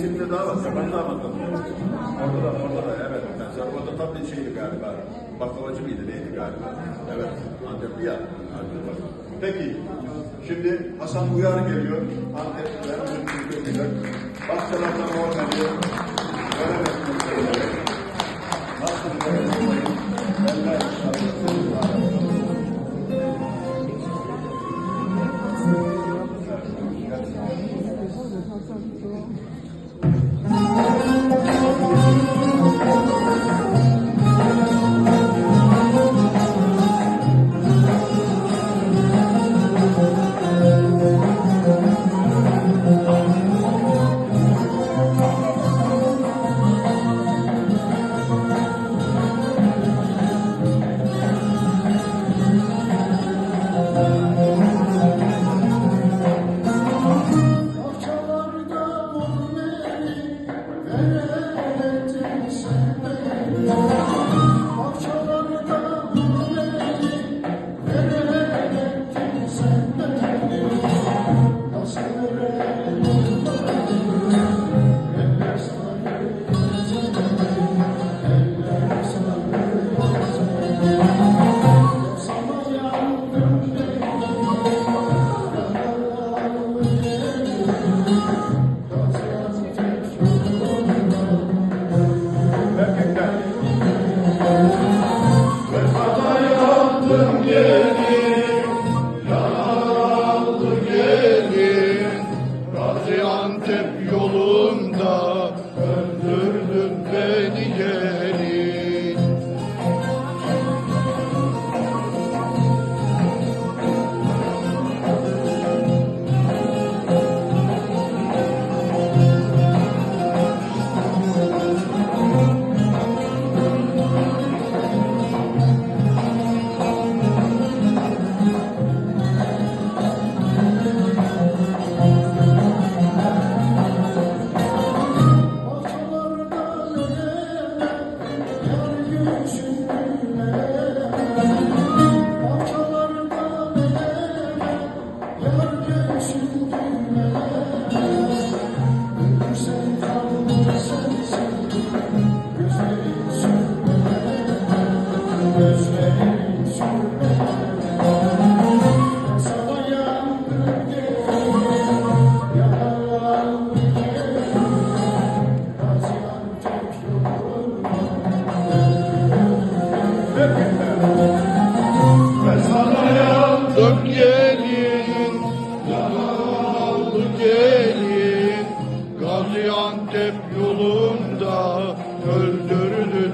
isimli daha var. Yabancı damatım. Orada da, orada da evet. Mesela orada tam bir şeydi galiba. Baklavacı mıydı neydi galiba? Evet. Antepli ya. Peki. Şimdi Hasan Uyar geliyor. Antep'ten. Bahçelerden o geliyor. Göremezsiniz. Amen. Gaziantep yolunda öldürdün beni Yandım gelin Yaralı gelin. Gaziantep yolunda öldürdün